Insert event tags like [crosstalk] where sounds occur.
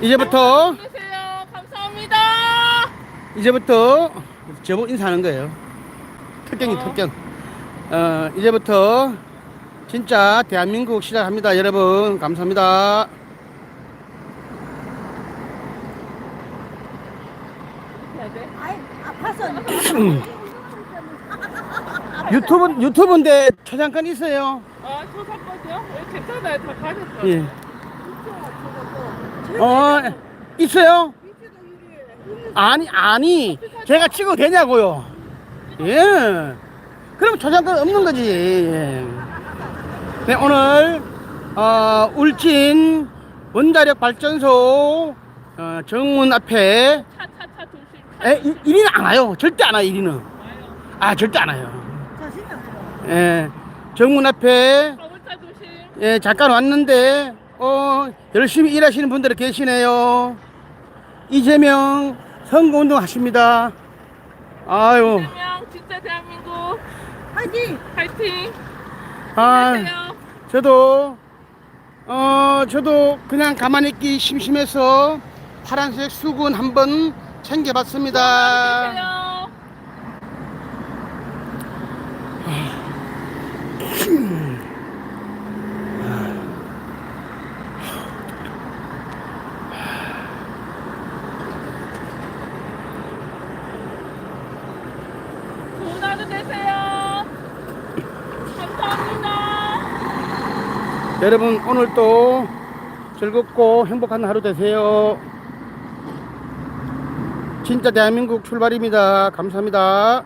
이제부터. 감사합니다. 이제부터 저보고 인사하는 거예요. 특경이 어. 특경. 어 이제부터 진짜 대한민국 시작합니다, 여러분. 감사합니다. 해야 돼? 아이 아파서 [clears throat] 유튜브 유튜브인데 초장권 있어요. 아, 저 샀거든요. 왜 괜찮아요? 다 가졌어요. 예. 어 있어요? 아니 아니 제가 찍어도 되냐고요. 예. 그럼 초장권 없는 거지. 예. 네 오늘 어, 울진 원자력 발전소 어, 정문 앞에. 에, 이- 일인안 와요. 절대 안 와요. 일인은. 와요. 아 절대 안 와요. 예. 정문 앞에. 예, 잠깐 왔는데, 어, 열심히 일하시는 분들이 계시네요. 이재명 선거운동 하십니다. 아유, 대명 진짜 대한민국 화이팅! 파이팅. 아, 하세요. 저도, 어, 저도 그냥 가만히 있기 심심해서 파란색 수건 한번 챙겨봤습니다. 안녕하세요. 하루 되세요. 감사합니다. 여러분, 오늘도 즐겁고 행복한 하루 되세요. 진짜 대한민국 출발입니다. 감사합니다.